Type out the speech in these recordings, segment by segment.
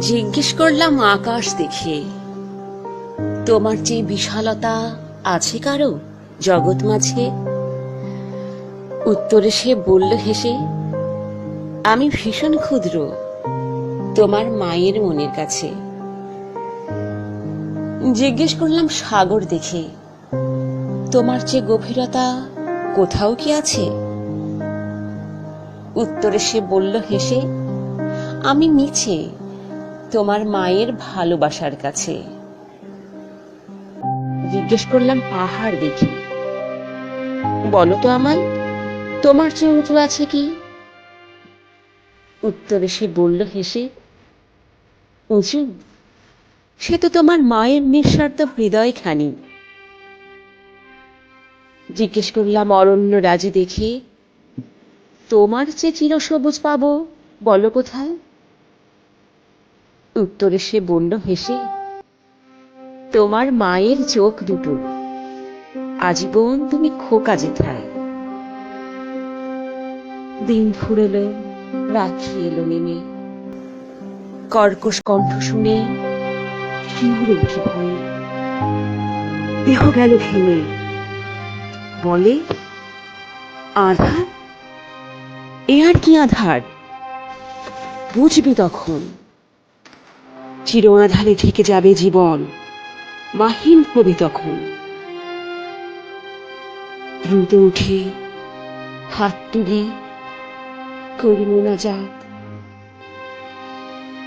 জিজ্ঞেস করলাম আকাশ দেখে। তোমার যে বিশালতা আছে কারও জগৎ মাঝে? উত্তরে সে বলল হেসে, আমি ভীষণ ক্ষুদ্র, তোমার মায়ের মনের কাছে। জিজ্ঞেস করলাম সাগর দেখে, তোমার যে গভীরতা কোথাও কি আছে? উত্তরে সে বলল হেসে, আমি মিছে তোমার মায়ের ভালোবাসার কাছে। জিজ্ঞেস করলাম, পাহাড় দেখি। বলো তো আমায়, তোমার চেয়ে উঁচু আছে কি? উত্তরে সে বলল হেসে, উঁচু। সে তো তোমার মায়ের নিঃস্বার্থ হৃদয় খানি জিজ্ঞেস করলাম, অরণ্য রাজে দেখে, তোমার চেয়ে চিরসবুজ পাবো? বলো কোথায়? উত্তরে সে বলল হেসে, তোমার মায়ের চোখ দুটো, আজীবন তুমি খোকা যেথায় দিন ফুরলো রাত্রি এলো নেমে। কর্কশ কণ্ঠ শুনে দেহ গেল ভেঙে। বলে, আধার? এ আর কি আধার? বুঝবি তখন? চির আধারে থেকে যাবে জীবন। মাহিন কবি তখন। দ্রুত উঠে হাত তুলি করি মোনাজাত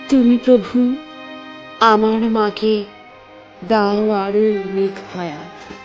তুমি প্রভু, আমার মাকে দাও আর অনেক হায়াত